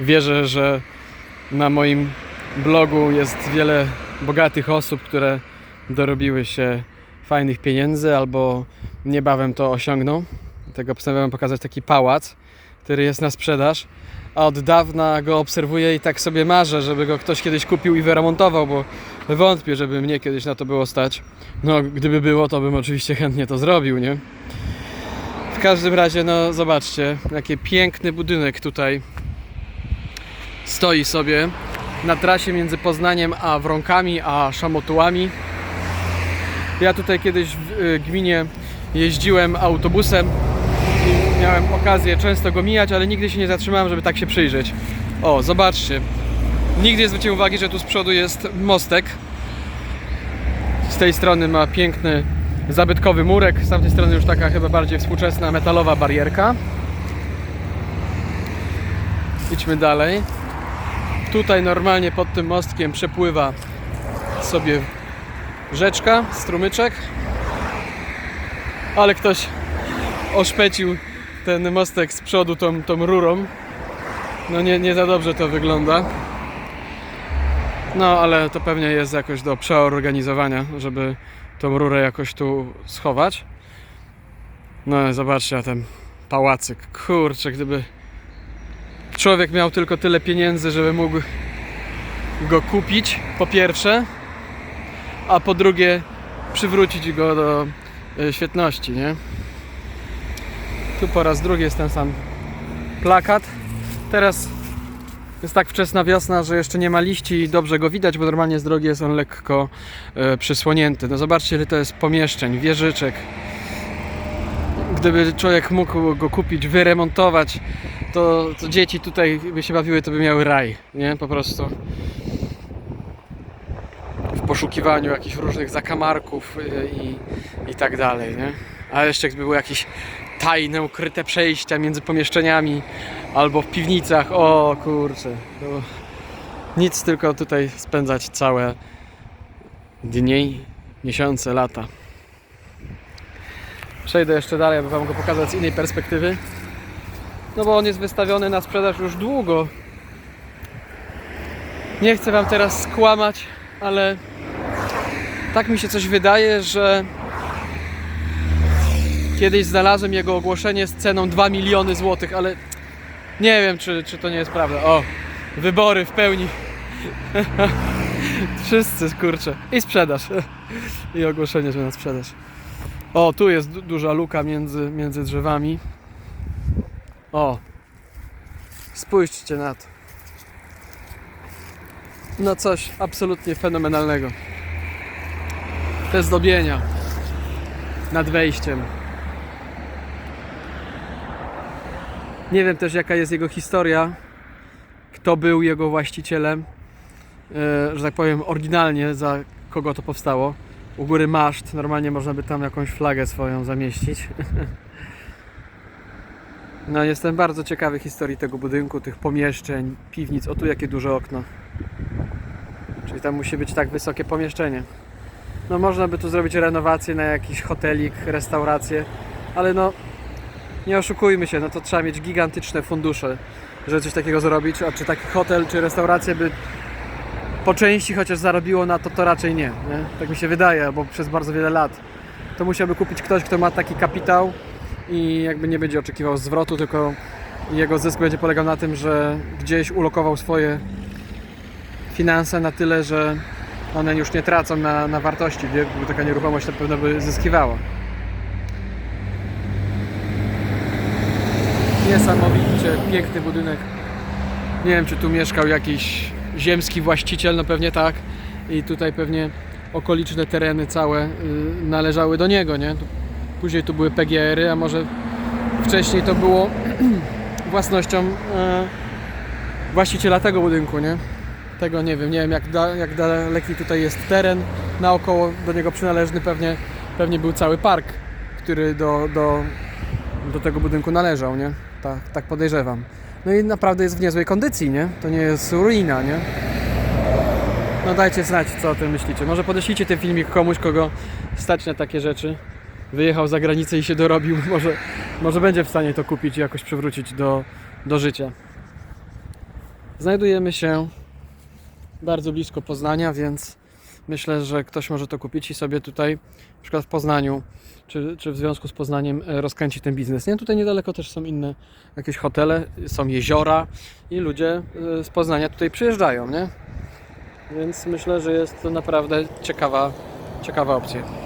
wierzę, że na moim blogu jest wiele bogatych osób, które dorobiły się fajnych pieniędzy albo niebawem to osiągną. Dlatego postanowiłem pokazać taki pałac, który jest na sprzedaż. A od dawna go obserwuję i tak sobie marzę, żeby go ktoś kiedyś kupił i wyremontował, bo wątpię, żeby mnie kiedyś na to było stać. No, gdyby było, to bym oczywiście chętnie to zrobił, nie? W każdym razie, no zobaczcie, jaki piękny budynek tutaj stoi sobie na trasie między Poznaniem a Wronkami, a Szamotułami. Ja tutaj kiedyś w y, gminie jeździłem autobusem i miałem okazję często go mijać, ale nigdy się nie zatrzymałem, żeby tak się przyjrzeć. O, zobaczcie. Nigdy nie zwróciłem uwagi, że tu z przodu jest mostek. Z tej strony ma piękny zabytkowy murek, z tamtej strony już taka chyba bardziej współczesna metalowa barierka. Idźmy dalej. Tutaj normalnie pod tym mostkiem przepływa sobie rzeczka, strumyczek. Ale ktoś oszpecił ten mostek z przodu tą, tą rurą. No nie, nie za dobrze to wygląda. No ale to pewnie jest jakoś do przeorganizowania, żeby tą rurę jakoś tu schować. No zobaczcie, a ten pałacyk, kurczę, gdyby człowiek miał tylko tyle pieniędzy, żeby mógł go kupić, po pierwsze, a po drugie przywrócić go do e, świetności, nie? Tu po raz drugi jest ten sam plakat. Teraz jest tak wczesna wiosna, że jeszcze nie ma liści i dobrze go widać, bo normalnie z drogi jest on lekko e, przysłonięty. No zobaczcie, ile to jest pomieszczeń, wieżyczek. Gdyby człowiek mógł go kupić, wyremontować, to, to dzieci tutaj by się bawiły, to by miały raj, nie? Po prostu. W poszukiwaniu jakichś różnych zakamarków y, i, i tak dalej, nie? A jeszcze gdyby były jakieś tajne, ukryte przejścia między pomieszczeniami albo w piwnicach, o kurczę. Nic, tylko tutaj spędzać całe dni, miesiące, lata. Przejdę jeszcze dalej, aby Wam go pokazać z innej perspektywy. No bo on jest wystawiony na sprzedaż już długo. Nie chcę Wam teraz skłamać, ale tak mi się coś wydaje, że kiedyś znalazłem jego ogłoszenie z ceną 2 miliony złotych, ale nie wiem, czy, czy to nie jest prawda. O, wybory w pełni. Wszyscy, kurczę. I sprzedaż. I ogłoszenie, że na sprzedaż. O, tu jest du- duża luka między, między drzewami. O, spójrzcie na to. No coś absolutnie fenomenalnego. Te zdobienia nad wejściem. Nie wiem też jaka jest jego historia, kto był jego właścicielem, e, że tak powiem oryginalnie za kogo to powstało. U góry maszt, normalnie można by tam jakąś flagę swoją zamieścić. No jestem bardzo ciekawy historii tego budynku, tych pomieszczeń, piwnic. O tu jakie duże okno. Czyli tam musi być tak wysokie pomieszczenie. No można by tu zrobić renowację na jakiś hotelik, restaurację, ale no nie oszukujmy się, no to trzeba mieć gigantyczne fundusze, żeby coś takiego zrobić, a czy taki hotel, czy restaurację by po części chociaż zarobiło na to, to raczej nie, nie? Tak mi się wydaje, bo przez bardzo wiele lat. To musiałby kupić ktoś, kto ma taki kapitał i jakby nie będzie oczekiwał zwrotu, tylko jego zysk będzie polegał na tym, że gdzieś ulokował swoje finanse na tyle, że one już nie tracą na, na wartości, gdyby taka nieruchomość na pewno by zyskiwała. Niesamowicie piękny budynek. Nie wiem, czy tu mieszkał jakiś ziemski właściciel, no pewnie tak. I tutaj pewnie okoliczne tereny całe y, należały do niego, nie? Później tu były PGR-y, a może wcześniej to było własnością e, właściciela tego budynku, nie? Tego nie wiem, nie wiem jak, da, jak daleki tutaj jest teren naokoło do niego przynależny, pewnie, pewnie był cały park, który do, do, do tego budynku należał, nie? Tak, tak podejrzewam. No i naprawdę jest w niezłej kondycji, nie? To nie jest ruina, nie? No dajcie znać, co o tym myślicie. Może podeślijcie ten filmik komuś, kogo stać na takie rzeczy. Wyjechał za granicę i się dorobił. Może, może będzie w stanie to kupić i jakoś przywrócić do, do życia. Znajdujemy się bardzo blisko Poznania, więc myślę, że ktoś może to kupić i sobie tutaj, na przykład w Poznaniu, czy, czy w związku z Poznaniem e, rozkręcić ten biznes. Nie, tutaj niedaleko też są inne jakieś hotele, są jeziora i ludzie e, z Poznania tutaj przyjeżdżają, nie? Więc myślę, że jest to naprawdę ciekawa, ciekawa opcja.